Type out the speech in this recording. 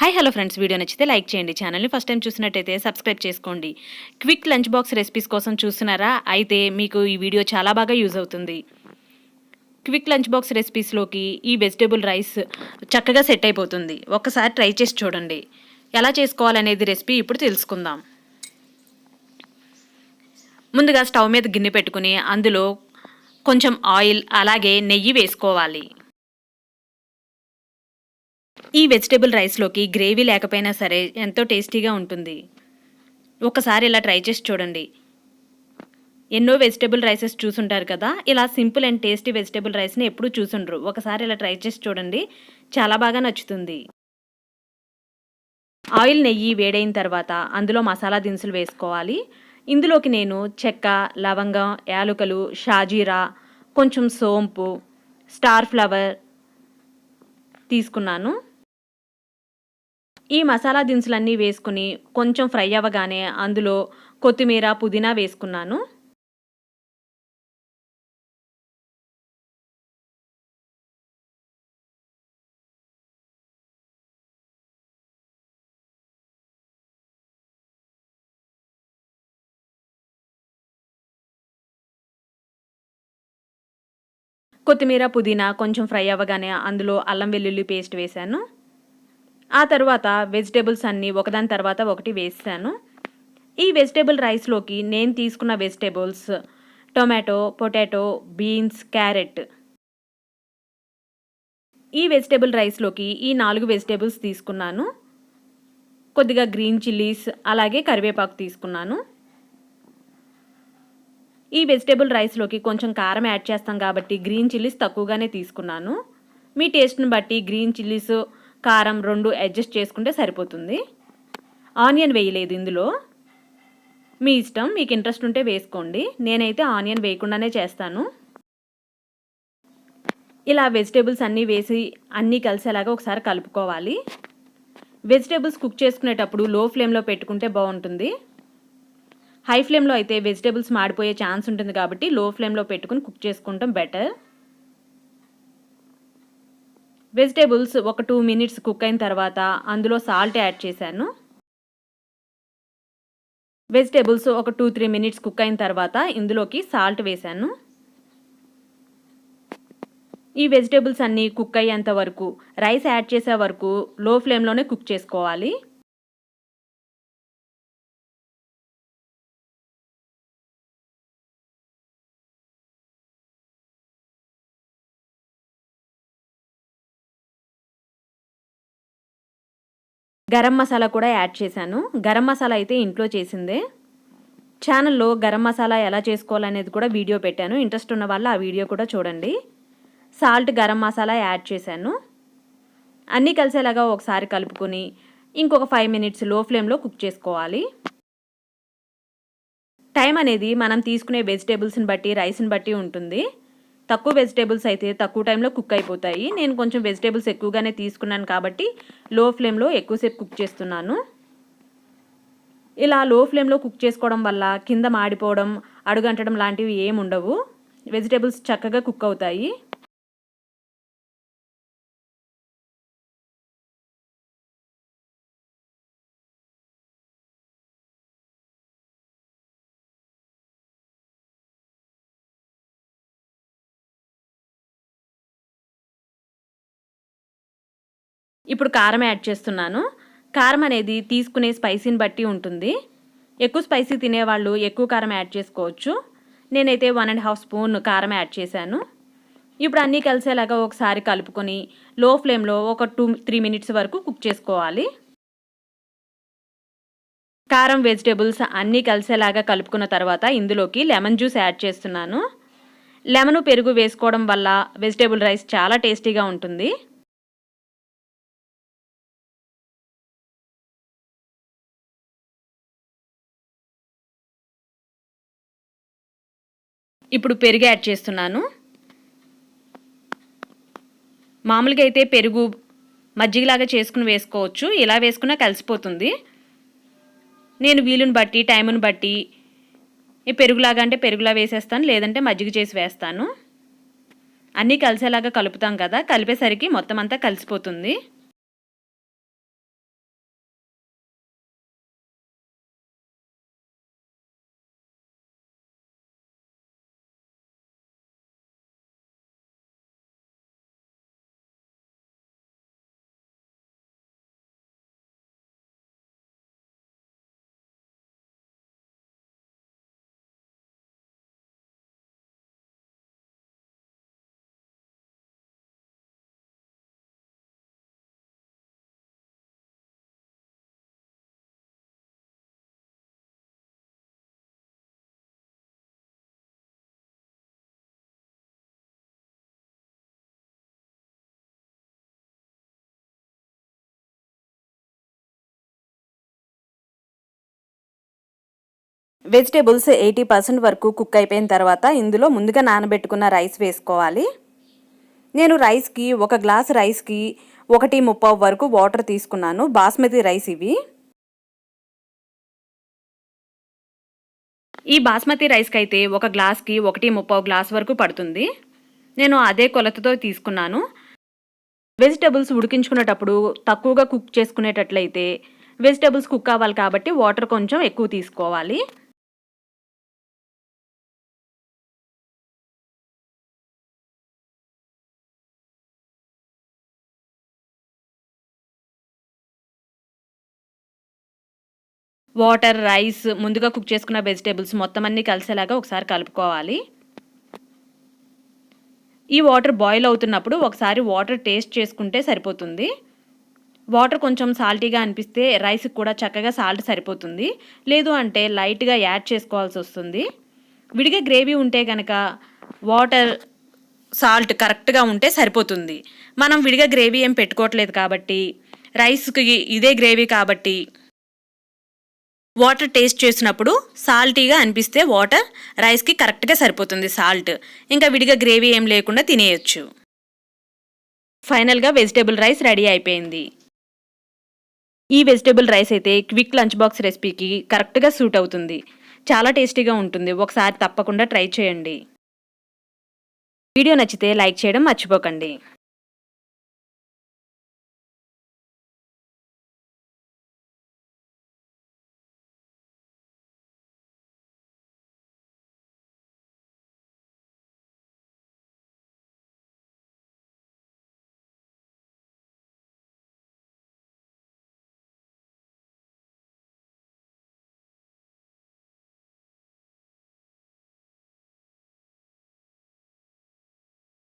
Hi hello friends video నచ్చితే like చేయండి. ఛానల్ని ఫస్ట్ టైం చూసినట్టయితే సబ్స్క్రైబ్ చేసుకోండి. క్విక్ లంచ్ బాక్స్ రెసిపీస్ కోసం చూస్తున్నారా? అయితే మీకు ఈ వీడియో చాలా బాగా యూజ్ అవుతుంది. క్విక్ లంచ్ బాక్స్ రెసిపీస్లోకి ఈ వెజిటేబుల్ రైస్ చక్కగా సెట్ అయిపోతుంది. ఒక్కసారి ట్రై చేసి చూడండి. ఎలా చేసుకోవాలనేది రెసిపీ ఇప్పుడు తెలుసుకుందాం. ముందుగా స్టవ్ మీద గిన్నె పెట్టుకుని అందులో కొంచెం ఆయిల్ అలాగే నెయ్యి వేసుకోవాలి. ఈ వెజిటేబుల్ రైస్లోకి గ్రేవీ లేకపోయినా సరే ఎంతో టేస్టీగా ఉంటుంది. ఒకసారి ఇలా ట్రై చేసి చూడండి. ఎన్నో వెజిటేబుల్ రైసెస్ చూసుంటారు కదా ఇలా సింపుల్ అండ్ టేస్టీ వెజిటేబుల్ రైస్ని ఎప్పుడూ చూసుండ్రు. ఒకసారి ఇలా ట్రై చేసి చూడండి. చాలా బాగా నచ్చుతుంది. ఆయిల్ నెయ్యి వేడైన తర్వాత అందులో మసాలా దినుసులు వేసుకోవాలి. ఇందులోకి నేను చెక్క లవంగం యాలకులు షాజీరా కొంచెం సోంపు స్టార్ ఫ్లవర్ తీసుకున్నాను. ఈ మసాలా దినుసులన్నీ వేసుకుని కొంచెం ఫ్రై అవ్వగానే అందులో కొత్తిమీర పుదీనా వేసుకున్నాను. కొత్తిమీర పుదీనా కొంచెం ఫ్రై అవ్వగానే అందులో అల్లం వెల్లుల్లి పేస్ట్ వేశాను. ఆ తర్వాత వెజిటేబుల్స్ అన్నీ ఒకదాని తర్వాత ఒకటి వేసాను. ఈ వెజిటేబుల్ రైస్లోకి నేను తీసుకున్న vegetables tomato potato beans carrot. ఈ వెజిటేబుల్ రైస్లోకి ఈ నాలుగు వెజిటేబుల్స్ తీసుకున్నాను. కొద్దిగా గ్రీన్ చిల్లీస్ అలాగే కరివేపాకు తీసుకున్నాను. ఈ వెజిటేబుల్ రైస్లోకి కొంచెం కారం యాడ్ చేస్తాం కాబట్టి గ్రీన్ చిల్లీస్ తక్కువగానే తీసుకున్నాను. మీ టేస్ట్ని బట్టి గ్రీన్ చిల్లీస్ కారం రెండు అడ్జస్ట్ చేసుకుంటే సరిపోతుంది. ఆనియన్ వేయలేదు ఇందులో. మీ ఇష్టం మీకు ఇంట్రెస్ట్ ఉంటే వేసుకోండి. నేనైతే ఆనియన్ వేయకుండానే చేస్తాను. ఇలా వెజిటేబుల్స్ అన్నీ వేసి అన్నీ కలిసేలాగా ఒకసారి కలుపుకోవాలి. వెజిటేబుల్స్ కుక్ చేసుకునేటప్పుడు లో ఫ్లేమ్లో పెట్టుకుంటే బాగుంటుంది. హై ఫ్లేమ్లో అయితే వెజిటేబుల్స్ మాడిపోయే ఛాన్స్ ఉంటుంది కాబట్టి లో ఫ్లేమ్లో పెట్టుకుని కుక్ చేసుకుంటాం బెటర్. వెజిటేబుల్స్ ఒక టూ మినిట్స్ కుక్ అయిన తర్వాత అందులో సాల్ట్ యాడ్ చేశాను. వెజిటేబుల్స్ ఒక టూ త్రీ మినిట్స్ కుక్ అయిన తర్వాత ఇందులోకి సాల్ట్ వేశాను. ఈ వెజిటేబుల్స్ అన్నీ కుక్ అయ్యేంత వరకు రైస్ యాడ్ చేసే వరకు లో ఫ్లేమ్లోనే కుక్ చేసుకోవాలి. గరం మసాలా కూడా యాడ్ చేశాను. గరం మసాలా అయితే ఇంట్లో చేసిందే. ఛానల్లో గరం మసాలా ఎలా చేసుకోవాలనేది కూడా వీడియో పెట్టాను. ఇంట్రెస్ట్ ఉన్న వాళ్ళు ఆ వీడియో కూడా చూడండి. సాల్ట్ గరం మసాలా యాడ్ చేశాను. అన్నీ కలిసేలాగా ఒకసారి కలుపుకొని ఇంకొక ఫైవ్ మినిట్స్లో ఫ్లేమ్లో కుక్ చేసుకోవాలి. టైం అనేది మనం తీసుకునే వెజిటేబుల్స్ని బట్టి రైస్ని బట్టి ఉంటుంది. తక్కువ వెజిటేబుల్స్ అయితే తక్కువ టైంలో కుక్ అయిపోతాయి. నేను కొంచెం వెజిటేబుల్స్ ఎక్కువగానే తీసుకున్నాను కాబట్టి లో ఫ్లేమ్లో ఎక్కువసేపు కుక్ చేస్తున్నాను. ఇలా లో ఫ్లేమ్లో కుక్ చేసుకోవడం వల్ల కింద మాడిపోవడం అడుగంటడం లాంటివి ఏమి ఉండవు వెజిటేబుల్స్ చక్కగా కుక్ అవుతాయి. ఇప్పుడు కారం యాడ్ చేస్తున్నాను. కారం అనేది తీసుకునే స్పైసీని బట్టి ఉంటుంది. ఎక్కువ స్పైసీ తినేవాళ్ళు ఎక్కువ కారం యాడ్ చేసుకోవచ్చు. నేనైతే వన్ అండ్ హాఫ్ స్పూన్ కారం యాడ్ చేశాను. ఇప్పుడు అన్నీ కలిసేలాగా ఒకసారి కలుపుకొని లో ఫ్లేమ్లో ఒక టూ త్రీ మినిట్స్ వరకు కుక్ చేసుకోవాలి. కారం వెజిటేబుల్స్ అన్నీ కలిసేలాగా కలుపుకున్న తర్వాత ఇందులోకి లెమన్ జ్యూస్ యాడ్ చేస్తున్నాను. లెమన్ పెరుగు వేసుకోవడం వల్ల వెజిటేబుల్ రైస్ చాలా టేస్టీగా ఉంటుంది. ఇప్పుడు పెరుగు యాడ్ చేస్తున్నాను. మామూలుగా అయితే పెరుగు మజ్జిగలాగా చేసుకుని వేసుకోవచ్చు. ఇలా వేసుకున్నా కలిసిపోతుంది. నేను వీలుని బట్టి టైముని బట్టి పెరుగులాగా అంటే పెరుగులా వేసేస్తాను లేదంటే మజ్జిగ చేసి వేస్తాను. అన్నీ కలిసేలాగా కలుపుతాం కదా కలిపేసరికి మొత్తం అంతా కలిసిపోతుంది. వెజిటేబుల్స్ ఎయిటీ పర్సెంట్ వరకు కుక్ అయిపోయిన తర్వాత ఇందులో ముందుగా నానబెట్టుకున్న రైస్ వేసుకోవాలి. నేను రైస్కి ఒక గ్లాస్ రైస్కి ఒకటి ముప్పావు వరకు వాటర్ తీసుకున్నాను. బాస్మతి రైస్ ఇవి. ఈ బాస్మతి రైస్కి అయితే ఒక గ్లాస్కి ఒకటి ముప్పావు గ్లాస్ వరకు పడుతుంది. నేను అదే కొలతతో తీసుకున్నాను. వెజిటబుల్స్ ఉడికించుకునేటప్పుడు తక్కువగా కుక్ చేసుకునేటట్లయితే వెజిటబుల్స్ కుక్ అవ్వాలి కాబట్టి వాటర్ కొంచెం ఎక్కువ తీసుకోవాలి. వాటర్ రైస్ ముందుగా కుక్ చేసుకున్న వెజిటేబుల్స్ మొత్తం అన్నీ కలిసేలాగా ఒకసారి కలుపుకోవాలి. ఈ వాటర్ బాయిల్ అవుతున్నప్పుడు ఒకసారి వాటర్ టేస్ట్ చేసుకుంటే సరిపోతుంది. వాటర్ కొంచెం సాల్టీగా అనిపిస్తే రైస్కి కూడా చక్కగా సాల్ట్ సరిపోతుంది. లేదు అంటే లైట్గా యాడ్ చేసుకోవాల్సి వస్తుంది. విడిగా గ్రేవీ ఉంటే కనుక వాటర్ సాల్ట్ కరెక్ట్గా ఉంటే సరిపోతుంది. మనం విడిగా గ్రేవీ ఏం పెట్టుకోవట్లేదు కాబట్టి రైస్కి ఇదే గ్రేవీ కాబట్టి వాటర్ టేస్ట్ చేసినప్పుడు సాల్టీగా అనిపిస్తే వాటర్ రైస్కి కరెక్ట్గా సరిపోతుంది సాల్ట్. ఇంకా విడిగా గ్రేవీ ఏం లేకుండా తినేయచ్చు. ఫైనల్గా వెజిటేబుల్ రైస్ రెడీ అయిపోయింది. ఈ వెజిటేబుల్ రైస్ అయితే క్విక్ లంచ్ బాక్స్ రెసిపీకి కరెక్ట్గా సూట్ అవుతుంది. చాలా టేస్టీగా ఉంటుంది. ఒకసారి తప్పకుండా ట్రై చేయండి. వీడియో నచ్చితే లైక్ చేయడం మర్చిపోకండి.